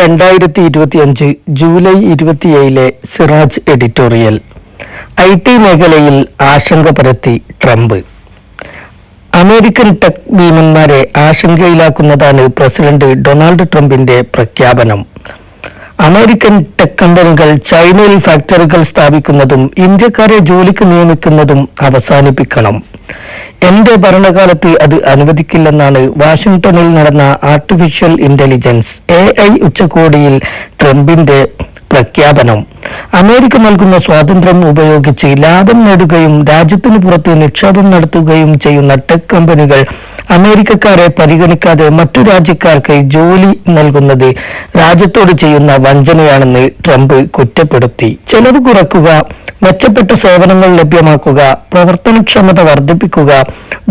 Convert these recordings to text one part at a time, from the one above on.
രണ്ടായിരത്തി ഇരുപത്തിയഞ്ച് ജൂലൈ ഇരുപത്തിയേഴിലെ സിറാജ് എഡിറ്റോറിയൽ. ഐ ടി മേഖലയിൽ ആശങ്ക പരത്തി ട്രംപ്. അമേരിക്കൻ ടെക് ഭീമന്മാരെ ആശങ്കയിലാക്കുന്നതാണ് പ്രസിഡന്റ് ഡൊണാൾഡ് ട്രംപിന്റെ പ്രഖ്യാപനം. അമേരിക്കൻ ടെക് കമ്പനികൾ ചൈനയിൽ ഫാക്ടറികൾ സ്ഥാപിക്കുന്നതും ഇന്ത്യക്കാരെ ജോലിക്ക് നിയമിക്കുന്നതും അവസാനിപ്പിക്കണം. എന്റെ ഭരണകാലത്ത് അത് അനുവദിക്കില്ലെന്നാണ് വാഷിംഗ്ടണിൽ നടന്ന ആർട്ടിഫിഷ്യൽ ഇന്റലിജൻസ് എ ഐ ഉച്ചകോടിയിൽ ട്രംപിന്റെ പ്രഖ്യാപനം. അമേരിക്ക നൽകുന്ന സ്വാതന്ത്ര്യം ഉപയോഗിച്ച് ലാഭം നേടുകയും രാജ്യത്തിന് പുറത്ത് നിക്ഷേപം നടത്തുകയും ചെയ്യുന്ന ടെക് കമ്പനികൾ അമേരിക്കക്കാരെ പരിഗണിക്കാതെ മറ്റു രാജ്യക്കാർക്ക് ജോലി നൽകുന്നത് രാജ്യത്തോട് ചെയ്യുന്ന വഞ്ചനയാണെന്ന് ട്രംപ് കുറ്റപ്പെടുത്തി. ചെലവ് കുറക്കുക മെച്ചപ്പെട്ട സേവനങ്ങൾ ലഭ്യമാക്കുക പ്രവർത്തനക്ഷമത വർദ്ധിപ്പിക്കുക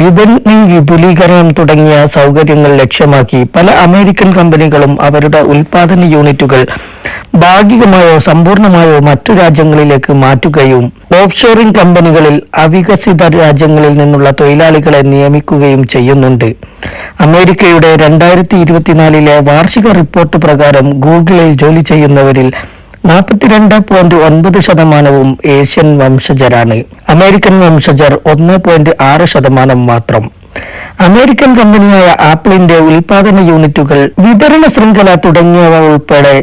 വിപണി വിപുലീകരണം തുടങ്ങിയ സൗകര്യങ്ങൾ ലക്ഷ്യമാക്കി പല അമേരിക്കൻ കമ്പനികളും അവരുടെ ഉൽപാദന യൂണിറ്റുകൾ ഭാഗികമായോ സമ്പൂർണമായോ മറ്റു രാജ്യങ്ങളിലേക്ക് മാറ്റുകയും ഓഫ്ഷോറിംഗ് കമ്പനികളിൽ അവികസിത രാജ്യങ്ങളിൽ നിന്നുള്ള തൊഴിലാളികളെ നിയമിക്കുകയും ചെയ്യുന്നുണ്ട്. അമേരിക്കയുടെ രണ്ടായിരത്തി ഇരുപത്തിനാലിലെ വാർഷിക റിപ്പോർട്ട് പ്രകാരം ഗൂഗിളിൽ ജോലി ചെയ്യുന്നവരിൽ നാൽപ്പത്തിരണ്ട് പോയിന്റ് ഒൻപത് ശതമാനവും ഏഷ്യൻ വംശജരാണ്. അമേരിക്കൻ വംശജർ ഒന്ന് പോയിന്റ് ആറ് ശതമാനം മാത്രം. അമേരിക്കൻ കമ്പനിയായ ആപ്പിളിന്റെ ഉൽപാദന യൂണിറ്റുകൾ വിതരണ ശൃംഖല തുടങ്ങിയവ ഉൾപ്പെടെ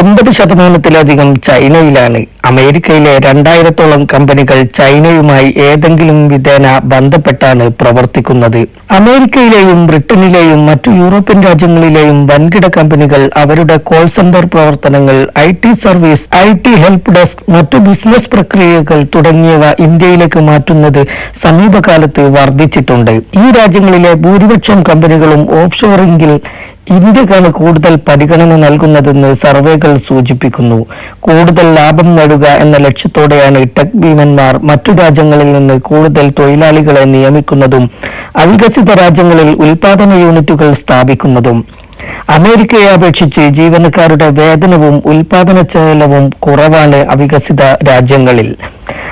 എൺപത് ശതമാനത്തിലധികം ചൈനയിലാണ്. അമേരിക്കയിലെ രണ്ടായിരത്തോളം കമ്പനികൾ ചൈനയുമായി ഏതെങ്കിലും വിധേന ബന്ധപ്പെട്ടാണ് പ്രവർത്തിക്കുന്നത്. അമേരിക്കയിലെയും ബ്രിട്ടനിലെയും മറ്റു യൂറോപ്യൻ രാജ്യങ്ങളിലെയും വൻകിട കമ്പനികൾ അവരുടെ കോൾ സെന്റർ പ്രവർത്തനങ്ങൾ I T service I T help desk മറ്റു ബിസിനസ് പ്രക്രിയകൾ തുടങ്ങിയവ ഇന്ത്യയിലേക്ക് മാറ്റുന്നത് സമീപകാലത്ത് വർദ്ധിച്ചിട്ടുണ്ട്. ഈ രാജ്യങ്ങളിലെ ഭൂരിപക്ഷം കമ്പനികളും ഓഫ് ഷോറിംഗിൽ ഇന്ത്യക്കാണ് കൂടുതൽ പരിഗണന നൽകുന്നതെന്ന് സർവേകൾ സൂചിപ്പിക്കുന്നു. കൂടുതൽ ലാഭം നേടുക എന്ന ലക്ഷ്യത്തോടെയാണ് ടെക് ഭീമന്മാർ മറ്റു രാജ്യങ്ങളിൽ നിന്ന് കൂടുതൽ തൊഴിലാളികളെ നിയമിക്കുന്നതും അവികസിത രാജ്യങ്ങളിൽ ഉൽപാദന യൂണിറ്റുകൾ സ്ഥാപിക്കുന്നതും. അമേരിക്കയെ അപേക്ഷിച്ച് ജീവനക്കാരുടെ വേതനവും ഉൽപാദന ചെലവും കുറവാണ് അവികസിത രാജ്യങ്ങളിൽ.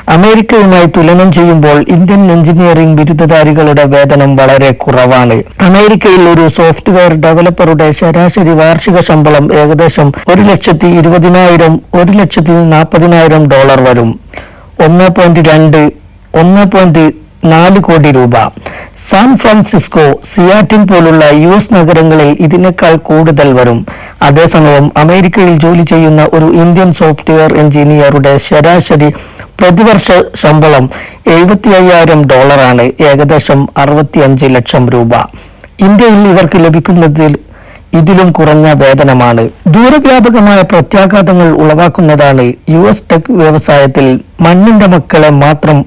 അമേരിക്കയുമായി തുലനം ചെയ്യുമ്പോൾ ഇന്ത്യൻ എഞ്ചിനീയറിംഗ് ബിരുദധാരികളുടെ വേതനം വളരെ കുറവാണ്. അമേരിക്കയിൽ ഒരു സോഫ്റ്റ്വെയർ ഡെവലപ്പറുടെ ശരാശരി വാർഷിക ശമ്പളം ഏകദേശം ഒരു ലക്ഷത്തി ഇരുപതിനായിരം ഒരു ലക്ഷത്തി നാൽപ്പതിനായിരം ഡോളർ വരും. ഒന്ന് പോയിന്റ് രണ്ട് ഒന്ന് പോയിന്റ് നാല് കോടി രൂപ. സാൻ ഫ്രാൻസിസ്കോ സിയാറ്റിൻ പോലുള്ള യു എസ് നഗരങ്ങളിൽ ഇതിനേക്കാൾ കൂടുതൽ വരും. അതേസമയം അമേരിക്കയിൽ ജോലി ചെയ്യുന്ന ഒരു ഇന്ത്യൻ സോഫ്റ്റ്വെയർ എഞ്ചിനീയറുടെ ശരാശരി പ്രതിവർഷ ശമ്പളം എഴുപത്തി അയ്യായിരം ഡോളറാണ് ഏകദേശം അറുപത്തിയഞ്ച് ലക്ഷം രൂപ. ഇന്ത്യയിൽ ഇവർക്ക് ലഭിക്കുന്നതിൽ ഇതിലും കുറഞ്ഞ വേതനമാണ്. ദൂരവ്യാപകമായ പ്രത്യാഘാതങ്ങൾ ഉളവാക്കുന്നതാണ് യു എസ് ടെക് വ്യവസായത്തിൽ മണ്ണിന്റെ മക്കളെ മാത്രം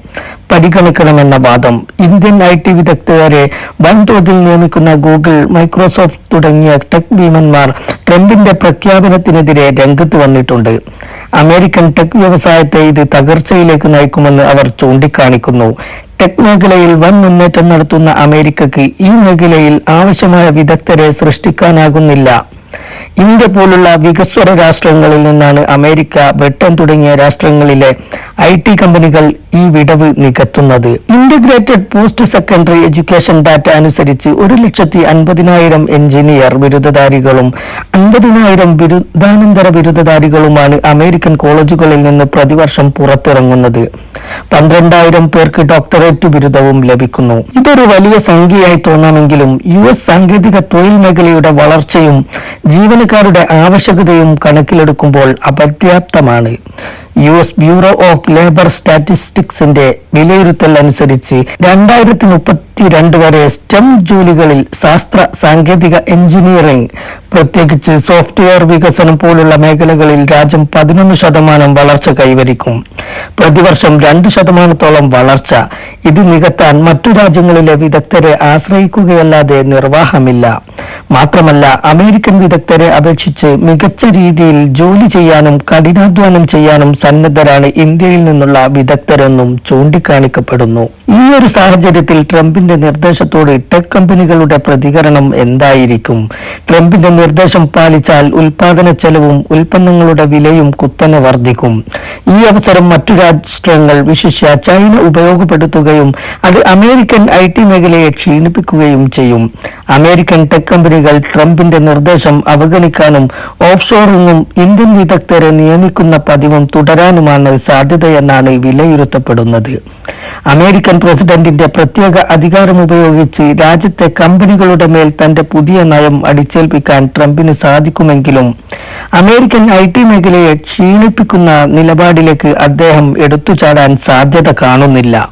പരിഗണിക്കണമെന്ന വാദം ഇന്ത്യൻ ഐ ടി വിദഗ്ധരെ വൻതോതിൽ നിയമിക്കുന്ന ഗൂഗിൾ മൈക്രോസോഫ്റ്റ് തുടങ്ങിയ ടെക് ഭീമന്മാർ ട്രംപിന്റെ പ്രഖ്യാപനത്തിനെതിരെ രംഗത്ത് വന്നിട്ടുണ്ട്. അമേരിക്കൻ ടെക് വ്യവസായത്തെ ഇത് തകർച്ചയിലേക്ക് നയിക്കുമെന്ന് അവർ ചൂണ്ടിക്കാണിക്കുന്നു. ടെക് മേഖലയിൽ വൻ മുന്നേറ്റം നടത്തുന്ന അമേരിക്കയ്ക്ക് ഈ മേഖലയിൽ ആവശ്യമായ വിദഗ്ധരെ സൃഷ്ടിക്കാനാകുന്നില്ല. ഇന്ത്യ പോലുള്ള വികസ്വര രാഷ്ട്രങ്ങളിൽ നിന്നാണ് അമേരിക്ക ബ്രിട്ടൻ തുടങ്ങിയ രാഷ്ട്രങ്ങളിലെ ഐ ടി കമ്പനികൾ ഈ വിടവ് നികത്തുന്നത്. Integrated post secondary education data അനുസരിച്ച് ഒരു ലക്ഷത്തി അൻപതിനായിരം എഞ്ചിനീയർ ബിരുദധാരികളും അൻപതിനായിരം ബിരുദാനന്തര ബിരുദധാരികളുമാണ് അമേരിക്കൻ കോളേജുകളിൽ നിന്ന് പ്രതിവർഷം പുറത്തിറങ്ങുന്നത്. പന്ത്രണ്ടായിരം പേർക്ക് ഡോക്ടറേറ്റ് ബിരുദവും ലഭിക്കുന്നു. ഇതൊരു വലിയ സംഖ്യയായി തോന്നാമെങ്കിലും യു എസ് സാങ്കേതിക തൊഴിൽ മേഖലയുടെ വളർച്ചയും ജീവനക്കാരുടെ ആവശ്യകതയും കണക്കിലെടുക്കുമ്പോൾ അപര്യാപ്തമാണ്. U S bureau of labour സ്റ്റാറ്റിസ്റ്റിക്സിന്റെ വിലയിരുത്തൽ അനുസരിച്ച് രണ്ടായിരത്തി മുപ്പത്തിരണ്ട് വരെ സ്റ്റെം ജോലികളിൽ ശാസ്ത്ര സാങ്കേതിക എഞ്ചിനീയറിംഗ് പ്രത്യേകിച്ച് സോഫ്റ്റ്വെയർ വികസനം പോലുള്ള മേഖലകളിൽ രാജ്യം പതിനൊന്ന് ശതമാനം വളർച്ച കൈവരിക്കും. പ്രതിവർഷം രണ്ട് ശതമാനത്തോളം വളർച്ച ഇത് നികത്താൻ മറ്റു രാജ്യങ്ങളിലെ വിദഗ്ധരെ ആശ്രയിക്കുകയല്ലാതെ നിർവാഹമില്ല. മാത്രമല്ല അമേരിക്കൻ വിദഗ്ധരെ അപേക്ഷിച്ച് മികച്ച രീതിയിൽ ജോലി ചെയ്യാനും കഠിനാധ്വാനം ചെയ്യാനും സന്നദ്ധരാണ് ഇന്ത്യയിൽ നിന്നുള്ള വിദഗ്ധരെന്നും ചൂണ്ടിക്കാണിക്കപ്പെടുന്നു. ഈ ഒരു സാഹചര്യത്തിൽ ട്രംപിന്റെ നിർദ്ദേശത്തോട് ടെക് കമ്പനികളുടെ പ്രതികരണം എന്തായിരിക്കും? ട്രംപിന്റെ നിർദ്ദേശം പാലിച്ചാൽ ഉൽപാദന ചെലവും ഉൽപ്പന്നങ്ങളുടെ വിലയും കുത്തനെ വർദ്ധിക്കും. ഈ അവസരം മറ്റു രാഷ്ട്രങ്ങൾ വിശിഷ്യ ചൈന ഉപയോഗപ്പെടുത്തുകയും അത് അമേരിക്കൻ ഐ ടി മേഖലയെ ക്ഷീണിപ്പിക്കുകയും ചെയ്യും. അമേരിക്കൻ ടെക് കമ്പനികൾ ട്രംപിന്റെ നിർദ്ദേശം അവഗണിക്കാനും ഓഫ് നിന്നും ഇന്ത്യൻ വിദഗ്ധരെ നിയമിക്കുന്ന പതിവും തുടരാനുമാണ് സാധ്യതയെന്നാണ് വിലയിരുത്തപ്പെടുന്നത്. അമേരിക്കൻ പ്രസിഡന്റിന്റെ പ്രത്യേക അധികാരം ഉപയോഗിച്ച് രാജ്യത്തെ കമ്പനികളുടെ മേൽ തന്റെ പുതിയ നയം അടിച്ചേൽപ്പിക്കാൻ ട്രംപിന് സാധിക്കുമെങ്കിലും അമേരിക്കൻ ഐ ടി മേഖലയെ ക്ഷീണിപ്പിക്കുന്ന നിലപാടിലേക്ക് അദ്ദേഹം എടുത്തുചാടാൻ സാധ്യത കാണുന്നില്ല.